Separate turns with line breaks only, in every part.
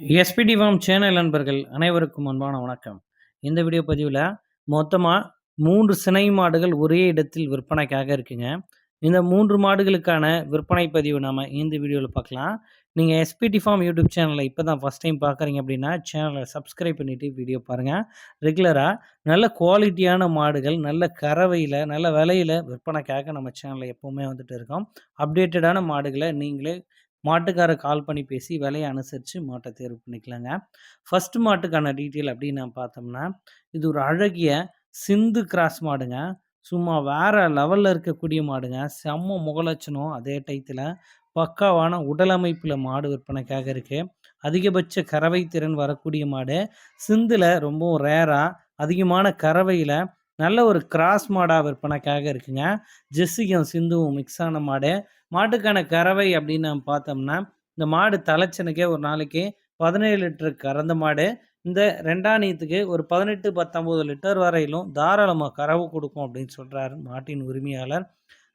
SPD form channel நண்பர்கள் அனைவருக்கும் அன்பான வணக்கம். இந்த வீடியோ பதிவில் மொத்தமாக மூன்று சினை மாடுகள் ஒரே இடத்தில் விற்பனைக்காக இருக்குங்க. இந்த மூன்று மாடுகளுக்கான விற்பனை பதிவு நாம் இந்த வீடியோவில் பார்க்கலாம் நீங்கள் எஸ்பிடி ஃபார்ம் யூடியூப் சேனலை இப்போ தான் ஃபஸ்ட் டைம் பார்க்குறீங்க அப்படின்னா சேனலை சப்ஸ்கிரைப் பண்ணிவிட்டு வீடியோ பாருங்கள் ரெகுலராக நல்ல குவாலிட்டியான மாடுகள் நல்ல கறவையில் நல்ல விலையில் விற்பனைக்காக நம்ம சேனலில் எப்போவுமே வந்துட்டு இருக்கோம். அப்டேட்டடான மாடுகளை நீங்களே மாட்டுக்கார கால் பண்ணி பேசி விலையை அனுசரித்து மாட்டை தேர்வு பண்ணிக்கலாங்க. ஃபர்ஸ்ட் மாட்டுக்கான டீட்டெயில் அப்படின்னு நான் பார்த்தோம்னா இது ஒரு அழகிய சிந்து கிராஸ் மாடுங்க. சும்மா வேற லெவலில் இருக்கக்கூடிய மாடுங்க. செம்ம முகலட்சணம் அதே டயத்தில் பக்காவான உடலமைப்பில் மாடு விற்பனைக்காக இருக்குது அதிகபட்ச கறவை திறன் வரக்கூடிய மாடு. சிந்தில் ரொம்பவும் ரேராக அதிகமான கறவையில் நல்ல ஒரு கிராஸ் மாடாக விற்பனைக்காக இருக்குங்க. ஜெஸ்ஸியும் சிந்துவும் மிக்ஸ் ஆன மாடு. மாட்டுக்கான கறவை அப்படின்னு நம்ம பார்த்தோம்னா இந்த மாடு தலைச்சனுக்கே ஒரு நாளைக்கு பதினேழு லிட்டர் கறந்த மாடு. இந்த ரெண்டாணியத்துக்கு ஒரு பதினெட்டு பத்தொம்போது லிட்டர் வரையிலும் தாராளமாக கறவு கொடுக்கும் அப்படின்னு சொல்கிறாரு மாட்டின் உரிமையாளர்.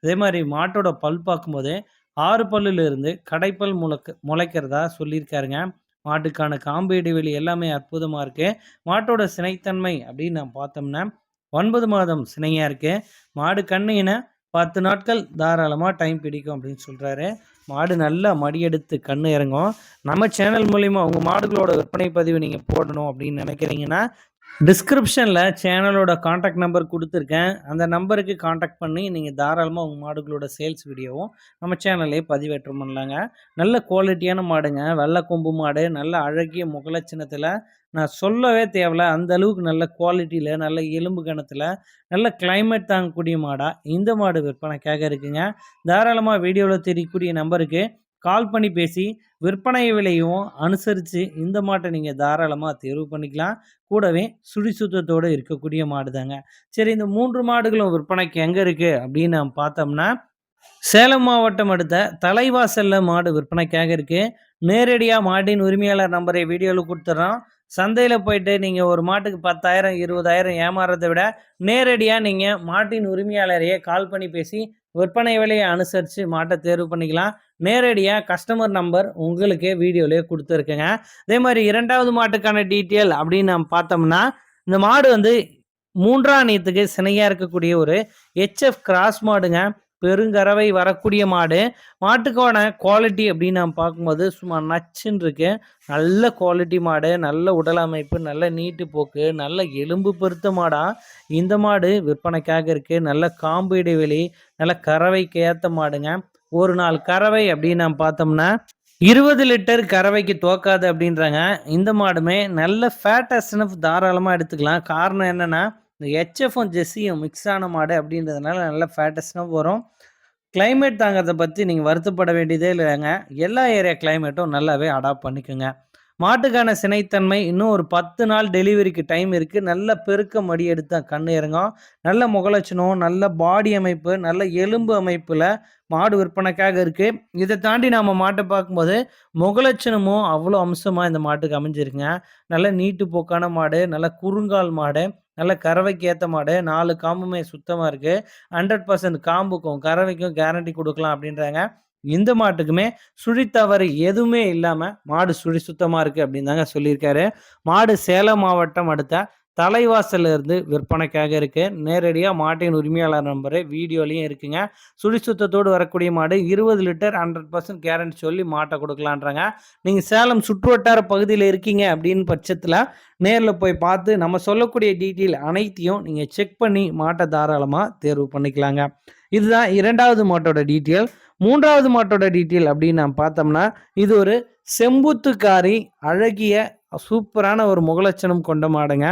அதே மாதிரி மாட்டோட பல் பார்க்கும்போது ஆறு பல்லுலேருந்து கடைப்பல் முளைக்க முளைக்கிறதா சொல்லியிருக்காருங்க. மாட்டுக்கான காம்பு இடைவெளி எல்லாமே அற்புதமாக இருக்குது மாட்டோட சினைத்தன்மை அப்படின்னு நான் பார்த்தோம்னா ஒன்பது மாதம் சினையாக இருக்குது மாடு கண்ணுனா பத்து நாட்கள் தாராளமாக டைம் பிடிக்கும் அப்படின்னு சொல்கிறாரு மாடு நல்லா மடியெடுத்து கண்ணு இறங்கும். நம்ம சேனல் மூலிமா உங்கள் மாடுகளோட விற்பனை பதிவு நீங்கள் போடணும் அப்படின்னு நினைக்கிறீங்கன்னா டிஸ்கிரிப்ஷனில் சேனலோட காண்டாக்ட் நம்பர் கொடுத்துருக்கேன். அந்த நம்பருக்கு காண்டாக்ட் பண்ணி நீங்கள் தாராளமாக உங்கள் மாடுகளோட சேல்ஸ் வீடியோவும் நம்ம சேனல்லே பதிவேற்றம் பண்ணலாங்க. நல்ல குவாலிட்டியான மாடுங்க. வெள்ளை கொம்பு மாடு நல்ல அழகிய முகலட்சணத்தில். நான் சொல்லவே தேவையில்ல அந்த அளவுக்கு நல்ல குவாலிட்டியில் நல்ல எலும்பு கணத்தில் நல்ல கிளைமேட் தாங்கக்கூடிய மாடாக இந்த மாடு விற்பனைக்காக இருக்குங்க. தாராளமாக வீடியோவில் தெரியக்கூடிய நம்பருக்கு கால் பண்ணி பேசி விற்பனை விலையும் அனுசரித்து இந்த மாட்டை நீங்கள் தாராளமாக தேர்வு பண்ணிக்கலாம். கூடவே சுழிசுத்தத்தோடு இருக்கக்கூடிய மாடு தாங்க. சரி இந்த மூன்று மாடுகளும் விற்பனைக்கு எங்கே இருக்குது அப்படின்னு நம்ம பார்த்தோம்னா சேலம் மாவட்டம் அடுத்த தலைவாசலில் மாடு விற்பனைக்காக இருக்குது நேரடியாக மாட்டின் உரிமையாளர் நம்பரை வீடியோவில் கொடுத்துட்றோம் சந்தையில் போயிட்டு நீங்கள் ஒரு மாட்டுக்கு பத்தாயிரம் இருபதாயிரம் ஏமாறுறதை விட நேரடியாக நீங்கள் மாட்டின் உரிமையாளரையே கால் பண்ணி பேசி விற்பனை விலையை அனுசரித்து மாட்டை தேர்வு பண்ணிக்கலாம். நேரடியாக கஸ்டமர் நம்பர் உங்களுக்கே வீடியோலேயே கொடுத்துருக்கேங்க. அதே மாதிரி இரண்டாவது மாட்டுக்கான டீட்டெயில் அப்படின்னு நம்ம பார்த்தோம்னா இந்த மாடு வந்து மூன்றாம் நீத்துக்கு சினையாக இருக்கக்கூடிய ஒரு ஹெச்எஃப் கிராஸ் மாடுங்க. பெருங்கறவை வரக்கூடிய மாடு. மாட்டுக்கான குவாலிட்டி அப்படின்னு நம்ம பார்க்கும்போது சும்மா நச்சுன்னு இருக்கு. நல்ல குவாலிட்டி மாடு நல்ல உடல் அமைப்பு நல்ல நீட்டு போக்கு நல்ல எலும்பு பெருத்த மாடாக இந்த மாடு விற்பனைக்காக இருக்குது நல்ல காம்பு இடைவெளி நல்ல கறவைக்கு ஏற்ற மாடுங்க. ஒரு நாள் கறவை அப்படின்னு நம்ம பார்த்தோம்னா இருபது லிட்டர் கறவைக்கு தோக்காது அப்படின்றாங்க. இந்த மாடுமே நல்ல ஃபேட்டஸ்னஃப் தாராளமாக எடுத்துக்கலாம். காரணம் என்னென்னா இந்த ஹெச்எஃப்பும் ஜெஸ்ஸியும் மிக்ஸ் ஆன மாடு அப்படின்றதுனால நல்ல ஃபேட்டஸ்னாக வரும். கிளைமேட் தாங்கிறத பற்றி நீங்கள் வருத்தப்பட வேண்டியதே இல்லைங்க. எல்லா ஏரியா கிளைமேட்டும் நல்லாவே அடாப்ட் பண்ணிக்கோங்க. மாட்டுக்கான சினைத்தன்மை இன்னும் ஒரு பத்து நாள் டெலிவரிக்கு டைம் இருக்குது நல்ல பெருக்க மடி எடுத்த கண் இறங்கும். நல்ல முகலட்சணம் நல்ல பாடி அமைப்பு நல்ல எலும்பு அமைப்பில் மாடு விற்பனைக்காக இருக்குது இதை தாண்டி நாம் மாட்டை பார்க்கும்போது முகலட்சணமும் அவ்வளோ அம்சமாக இந்த மாட்டுக்கு அமைஞ்சிருக்குங்க. நல்ல நீட்டு போக்கான மாடு நல்ல குறுங்கால் மாடு நல்ல கறவைக்கு ஏற்ற மாடு. நாலு காம்புமே சுத்தமாக இருக்குது ஹண்ட்ரட் பர்சன்ட் காம்புக்கும் கறவைக்கும் கேரண்டி கொடுக்கலாம் அப்படின்றாங்க. இந்த மாட்டுக்குமே சுழி தவறு எதுவுமே இல்லாமல் மாடு சுழி சுத்தமாக இருக்குது அப்படின்னு தாங்க சொல்லியிருக்காரு. மாடு சேலம் மாவட்டம் அடுத்த தலைவாசல்ல இருந்து விற்பனைக்காக இருக்கு. நேரடியாக மாட்டின் உரிமையாளர் நம்பரு வீடியோலையும் இருக்குங்க. சுழி சுத்தத்தோடு வரக்கூடிய மாடு இருபது லிட்டர் ஹண்ட்ரட் பர்சன்ட் கேரண்டி சொல்லி மாட்டை கொடுக்கலான்றாங்க. நீங்கள் சேலம் சுற்றுவட்டார பகுதியில் இருக்கீங்க அப்படின்னு பட்சத்தில் நேரில் போய் பார்த்து நம்ம சொல்லக்கூடிய டீட்டெயில் அனைத்தையும் நீங்கள் செக் பண்ணி மாட்டை தாராளமாக தேர்வு பண்ணிக்கலாங்க. இதுதான் இரண்டாவது மாட்டோட டீட்டெயில். மூன்றாவது மாட்டோட டீட்டெயில் அப்படின்னு நாம் பார்த்தோம்னா இது ஒரு செம்புத்துக்காரி அழகிய சூப்பரான ஒரு முகலட்சணம் கொண்ட மாடுங்க.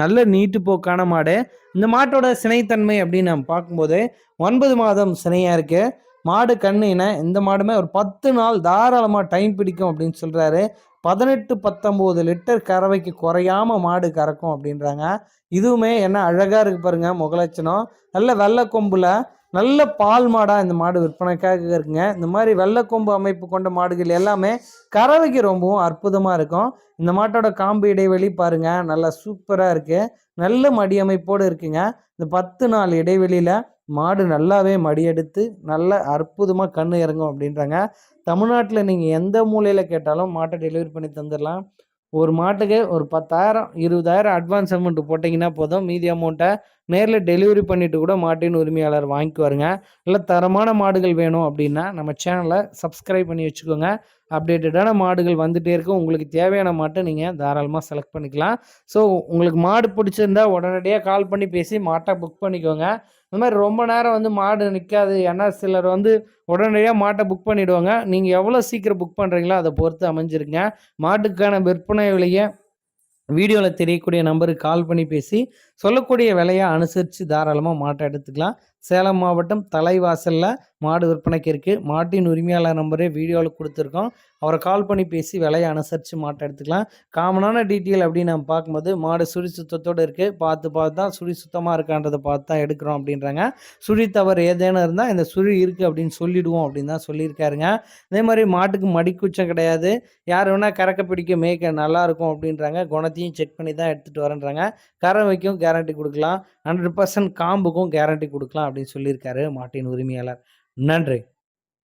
நல்ல நீட்டு போக்கான மாடு. இந்த மாட்டோட சினைத்தன்மை அப்படின்னு நம்ம பார்க்கும்போது ஒன்பது மாதம் சினையாக இருக்குது மாடு கண்ணுனா இந்த மாடுமே ஒரு பத்து நாள் தாராளமாக டைம் பிடிக்கும் அப்படின்னு சொல்கிறாரு பதினெட்டு பத்தொம்போது லிட்டர் கறவைக்கு குறையாம மாடு கறக்கும் அப்படின்றாங்க. இதுவுமே என்ன அழகாக இருக்கு பாருங்க முகலட்சணம். நல்ல வெள்ளை கொம்பில் நல்ல பால் மாடாக இந்த மாடு விற்பனைக்காக இருக்குங்க. இந்த மாதிரி வெள்ளைக்கொம்பு அமைப்பு கொண்ட மாடுகள் எல்லாமே கறவைக்கு ரொம்பவும் அற்புதமாக இருக்கும். இந்த மாட்டோட காம்பு இடைவெளி பாருங்கள் நல்லா சூப்பராக இருக்குது நல்ல மடி அமைப்போடு இருக்குங்க. இந்த பத்து நாள் இடைவெளியில் மாடு நல்லாவே மடியெடுத்து நல்ல அற்புதமாக கண் இறங்கும் அப்படின்றாங்க. தமிழ்நாட்டில் நீங்கள் எந்த மூலையில் கேட்டாலும் மாட்டை டெலிவரி பண்ணி தந்துடலாம் ஒரு மாட்டுக்கு ஒரு பத்தாயிரம் இருபதாயிரம் அட்வான்ஸ் அமௌண்ட் போட்டிங்கன்னா போதும். மீதி அமௌண்ட்டை நேரில் டெலிவரி பண்ணிவிட்டு கூட மாட்டின் உரிமையாளர் வாங்கிக்குவாருங்க. இல்லை தரமான மாடுகள் வேணும் அப்படின்னா நம்ம சேனலை சப்ஸ்கிரைப் பண்ணி வச்சுக்கோங்க. அப்டேட்டடான மாடுகள் வந்துகிட்டே இருக்கும். உங்களுக்கு தேவையான மாட்டை நீங்கள் தாராளமாக செலக்ட் பண்ணிக்கலாம். ஸோ உங்களுக்கு மாடு பிடிச்சிருந்தா உடனடியாக கால் பண்ணி பேசி மாட்டை புக் பண்ணிக்கோங்க. இந்த மாதிரி ரொம்ப நேரம் வந்து மாடு நிற்காது ஏன்னா சிலர் வந்து உடனடியாக மாட்டை புக் பண்ணிவிடுவாங்க நீங்கள் எவ்வளோ சீக்கிரம் புக் பண்ணுறீங்களோ அதை பொறுத்து அமைஞ்சிருங்க. மாட்டுக்கான விற்பனை விலையை வீடியோவில் தெரியக்கூடிய நம்பருக்கு கால் பண்ணி பேசி சொல்லக்கூடிய விலையை அனுசரித்து தாராளமாக மாட்டை எடுத்துக்கலாம். சேலம் மாவட்டம் தலைவாசலில் மாடு விற்பனைக்கு இருக்குது மாட்டின் உரிமையாளர் நம்பரே வீடியோவில் கொடுத்துருக்கோம். அவரை கால் பண்ணி பேசி விலையை அனுசரித்து மாட்டை எடுத்துக்கலாம். காமனான டீட்டெயில் அப்படின்னு நம்ம பார்க்கும்போது மாடு சுழி சுத்தத்தோடு இருக்குது பார்த்து பார்த்து தான் சுழி சுத்தமாக இருக்கான்றதை பார்த்து தான் எடுக்கிறோம் அப்படின்றாங்க. சுழி தவறு ஏதேனும் இருந்தால் இந்த சுழி இருக்குது அப்படின்னு சொல்லிவிடுவோம் அப்படின்னு தான் சொல்லியிருக்காருங்க. அதே மாதிரி மாட்டுக்கு மடிக்குச்சம் கிடையாது. யார் வேணால் கறக்க பிடிக்க மேய்க்க நல்லாயிருக்கும் அப்படின்றாங்க. குணத்தையும் செக் பண்ணி தான் எடுத்துகிட்டு வரேன்றாங்க. கரை வைக்கும் கேரண்டி கொடுக்கலாம். ஹண்ட்ரட் பர்சன்ட் காம்புக்கும் கேரண்டி கொடுக்கலாம் அப்படின்னு சொல்லியிருக்காரு மாட்டின் உரிமையாளர். நன்றி.